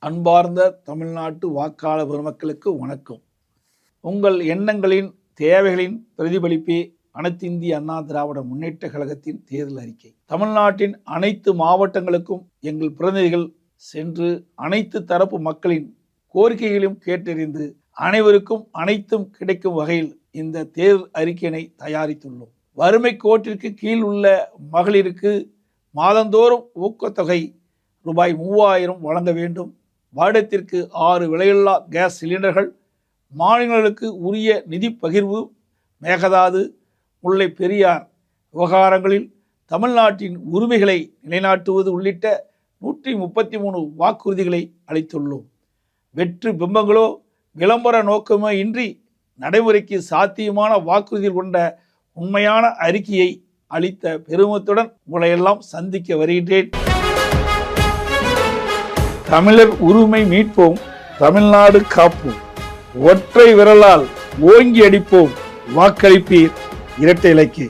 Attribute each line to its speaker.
Speaker 1: அன்பார்ந்த தமிழ்நாட்டு வாக்காளர் பெருமக்களுக்கு வணக்கம். உங்கள் எண்ணங்களின் தேவைகளின் பிரதிபலிப்பே அனைத்து இந்திய அண்ணா திராவிட முன்னேற்ற கழகத்தின் தேர்தல் அறிக்கை. தமிழ்நாட்டின் அனைத்து மாவட்டங்களுக்கும் எங்கள் பிரதிநிதிகள் சென்று அனைத்து தரப்பு மக்களின் கோரிக்கைகளையும் கேட்டறிந்து அனைவருக்கும் அனைத்தும் கிடைக்கும் வகையில் இந்த தேர்தல் அறிக்கையினை தயாரித்துள்ளோம். வறுமை கோட்டிற்கு கீழ் உள்ள மகளிருக்கு மாதந்தோறும் ஊக்கத்தொகை ரூபாய் மூவாயிரம் வழங்க வேண்டும். வருடத்திற்கு ஆறு விலையில்லா கேஸ் சிலிண்டர்கள் மாநிலங்களுக்கு உரிய நிதி பகிர்வு மேகதாது முல்லை பெரியார் விவகாரங்களில் தமிழ்நாட்டின் உரிமைகளை நிலைநாட்டுவது உள்ளிட்ட நூற்றி முப்பத்தி மூணு வாக்குறுதிகளை அளித்துள்ளோம். வெற்று பிம்பங்களோ விளம்பர நோக்கமோ இன்றி நடைமுறைக்கு சாத்தியமான வாக்குறுதிகள் கொண்ட உண்மையான அறிக்கையை அளித்த பெருமத்துடன் உங்களையெல்லாம் சந்திக்க வருகின்றேன். தமிழர் உரிமை மீட்போம் தமிழ்நாடு காப்போம். ஒற்றை விரலால் ஓங்கி அடிப்போம். வாக்களிப்பீர் இரட்டை இலக்கிய